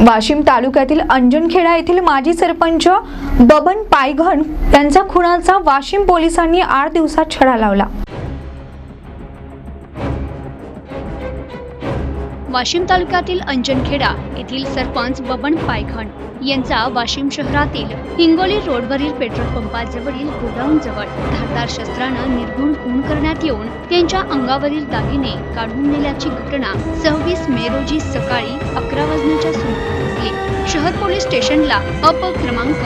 वाशिम तालुक्यातील अंजनखेडा येथील माजी सरपंच बबन पायघन यांचा खुनाचा वाशिम पोलिसांनी आठ दिवसात छडा लावला. वाशिम तालुक्यातील अंजनखेडा येथील सरपंच बबन पायखण यांचा वाशिम शहरातील हिंगोली रोडवरील पेट्रोल पंपाजवळील गोडाऊन जवळ धारदार शस्त्रानं निर्गुण खून करण्यात येऊन त्यांच्या अंगावरील दागिने काढून नेल्याची घटना सव्वीस मे रोजी सकाळी अकरा वाजण्याच्या सुरू घडली शहर पोलीस स्टेशनला अप क्रमांक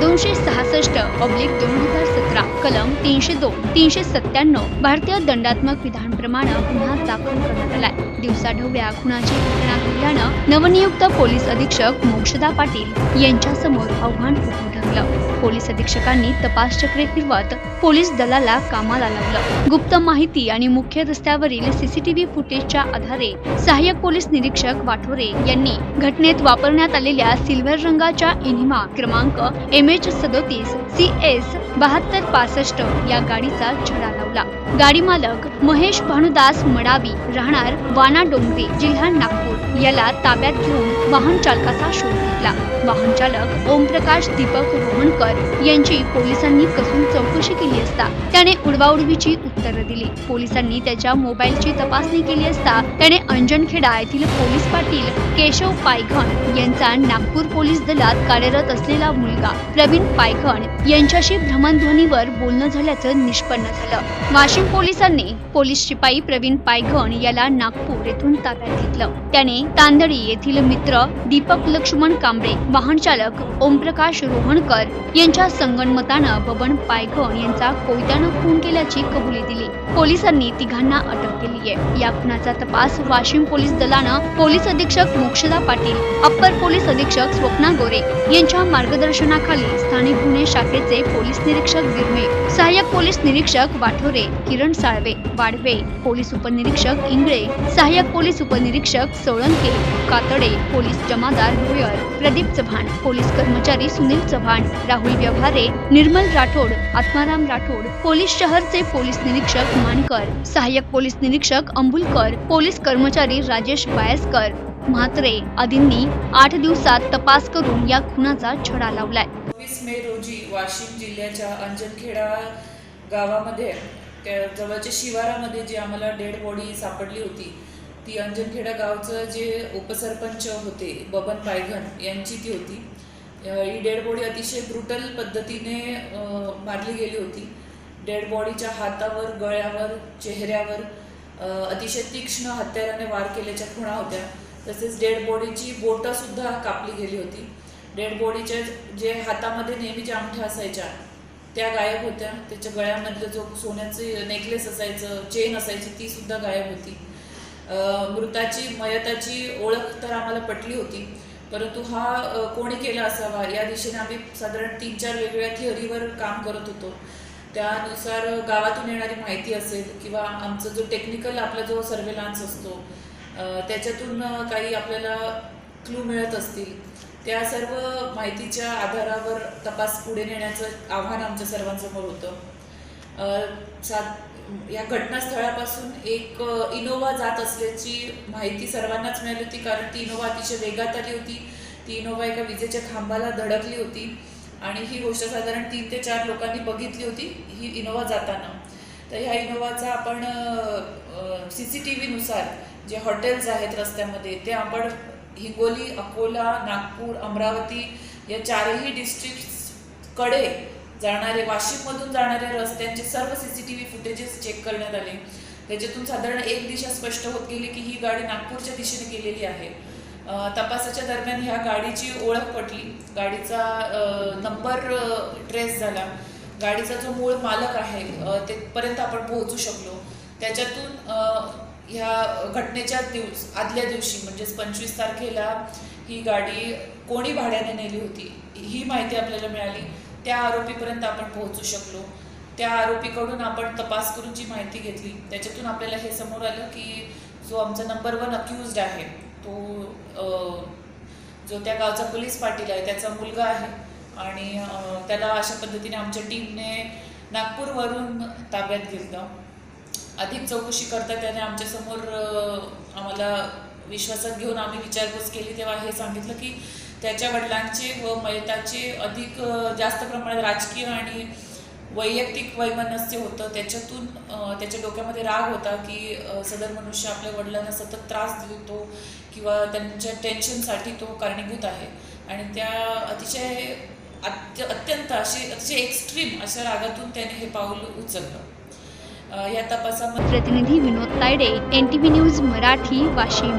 दोनशे सहासष्ट ऑब्लिक दोन हजार सतरा कलम तीनशे दोन तीनशे सत्त्याण्णव भारतीय दंडात्मक विधानप्रमाणे गुन्हा दाखल करण्यात आलाय. दिवसाढवळ्या खुनाची घटना घडल्यानं नवनियुक्त पोलीस अधीक्षक मोक्षदा पाटील यांच्यासमोर आव्हान उभं ठरलं. पोलीस अधीक्षकांनी तपास चक्रे फिरवत पोलीस दलाला कामाला लावलं. गुप्त माहिती आणि मुख्य रस्त्यावरील सीसीटीव्ही फुटेजच्या आधारे सहाय्यक पोलीस निरीक्षक वाठोरे यांनी घटनेत वापर वापरण्यात आलेल्या सिल्व्हर रंगाच्या इनिमा क्रमांक एम एच सदोतीस सी एस बहात्तर पासष्ट या गाडीचा छडा लावला. गाडी मालक महेश भानुदास मडावी राहणार वाना डोंगरे जिल्हा नागपूर याला ताब्यात घेऊन वाहन चालकाचा शोध घेतला. वाहन चालक ओमप्रकाश दीपक रोहणकर यांची पोलिसांनी कसून चौकशी केली असता त्याने उडवाउडवीची उत्तरं दिली. पोलिसांनी त्याच्या मोबाईलची तपासणी केली असता त्याने अंजनखेडा येथील पोलीस पाटील केशव पायघण यांचा नागपूर पोलीस दलात कार्यरत असलेला मुलगा प्रवीण पायखण यांच्याशी भ्रमणध्वनीवर बोलणं झाल्याचं निष्पन्न झालं. वाशिम पोलिसांनी पोलीस शिपाई प्रवीण पायघण याला नागपूर येथून ताब्यात घेतलं. त्याने तांदळी येथील मित्र दीपक लक्ष्मण कांबळे वाहन चालक ओमप्रकाश रोहणकर यांच्या संगणमतानं बबन पायघण यांचा कोयत्यानं खून केल्याची कबुली दिली. पोलिसांनी तिघांना अटक केली आहे या खुनाचा तपास वाशिम पोलीस दलानं पोलीस अधीक्षक मोक्षदा पाटील अप्पर पोलीस अधीक्षक स्वप्ना गोरे यांच्या मार्गदर्शनाखाली स्थानिक गुन्हे शाखेचे पोलीस निरीक्षक गिरमे सहाय्यक पोलीस निरीक्षक वाठोरे किरण साळवे वाडवे पोलीस उपनिरीक्षक इंगळे सहाय्यक पोलीस उपनिरीक्षक सोळंके कातडे पोलीस जमादार भोयर प्रदीप चव्हाण पोलीस कर्मचारी सुनील चव्हाण राहुल व्यवहारे निर्मल राठोड आत्माराम राठोड पोलीस शहरचे पोलीस निरीक्षक मानकर सहाय्यक पोलीस निरीक्षक अंबुलकर पोलीस कर्मचारी राजेश बायसकर म्हात्रे आदींनी आठ दिवसात तपास करून या खुनाचा छडा लावलाय. वीस मे रोजी वाशिम जिल्ह्याच्या अंजनखेडा गावामध्ये त्या जवळच्या शिवारामध्ये जी आम्हाला डेड बॉडी सापडली होती ती अंजनखेडा गावचं जे उपसरपंच होते बबन पायघन यांची ती होती. ही डेड बॉडी अतिशय ब्रुटल पद्धतीने मारली गेली होती. डेड बॉडीच्या हातावर गळ्यावर चेहऱ्यावर अतिशय तीक्ष्ण हत्याराने वार केल्याच्या खुणा होत्या. तसेच डेड बॉडीची बोटं सुद्धा कापली गेली होती. डेड बॉडीच्या जे हातामध्ये नेहमी ज्या अंगठ्या असायच्या त्या गायब होत्या. त्याच्या गळ्यामधलं जो सोन्याचे नेकलेस असायचं चेन असायची ती सुद्धा गायब होती. मृताची मयताची ओळख तर आम्हाला पटली होती. परंतु हा कोणी केला असावा? या दिशेने आम्ही साधारण तीन चार वेगवेगळ्या थिअरीवर काम करत होतो. त्यानुसार गावातून येणारी माहिती असेल किंवा आमचा जो टेक्निकल आपला जो सर्वेलान्स असतो त्याच्यातून काही आपल्याला क्लू मिळत असतील. त्या सर्व माहितीच्या आधारावर तपास पुढे नेण्याचं आव्हान आमच्या सर्वांसमोर होतं. सात या घटनास्थळापासून एक इनोव्हा जात असल्याची माहिती सर्वांनाच मिळाली होती कारण ती इनोव्हा अतिशय वेगात आली होती. ती इनोव्हा एका विजेच्या खांबाला धडकली होती आणि ही गोष्ट साधारण तीन ते चार लोकांनी बघितली होती ही इनोव्हा जाताना. तर ह्या इनोव्हाचा आपण सी सी टी व्हीनुसार जे हॉटेल्स आहेत रस्त्यामध्ये ते आपण हिंगोली अकोला नागपूर अमरावती या चारही डिस्ट्रिक्ट्सकडे जाणारे वाशिममधून जाणाऱ्या रस्त्यांचे सर्व C C T V footages check करण्यात आले. त्याच्यातून साधारण एक दिशा स्पष्ट होत गेली की ही गाडी नागपूरच्या दिशेने गेलेली आहे. तपासाच्या दरम्यान ह्या गाडीची ओळख पटली. गाडीचा नंबर ट्रेस झाला. गाडीचा जो मूळ मालक आहे तेपर्यंत आपण पोहोचू शकलो. त्याच्यातून ह्या घटनेच्या दिवस आदल्या दिवशी म्हणजेच पंचवीस तारखेला ही गाडी कोणी भाड्याने नेली होती ही माहिती आपल्याला मिळाली. त्या आरोपीपर्यंत आपण पोहोचू शकलो. त्या आरोपीकडून आपण तपास करून जी माहिती घेतली त्याच्यातून आपल्याला हे समोर आलं की जो आमचा नंबर वन अक्युज्ड आहे तो जो त्या गावचा पोलीस पाटील आहे त्याचा मुलगा आहे. आणि त्याला अशा पद्धतीने आमच्या टीमने नागपूरवरून ताब्यात घेतलं. अधिक चौकशी करता त्याने आमच्यासमोर आम्हाला विश्वासात घेऊन आम्ही विचारपूस केली. तेव्हा हे सांगितलं की त्याच्या वडिलांचे व मयताचे अधिक जास्त प्रमाणात राजकीय आणि वैयक्तिक वैमनस्य होतं. त्याच्यातून त्याच्या डोक्यामध्ये राग होता की सदर मनुष्य आपल्या वडिलांना सतत त्रास देतो किंवा त्यांच्या टेन्शनसाठी तो कारणीभूत आहे. आणि त्या अतिशय अत्य अत्यंत अशी अतिशय एक्स्ट्रीम अशा रागातून त्याने हे पाऊल उचललं. या तपासामध्ये प्रतिनिधी Vinod Tayde N T V news Marathi Washim.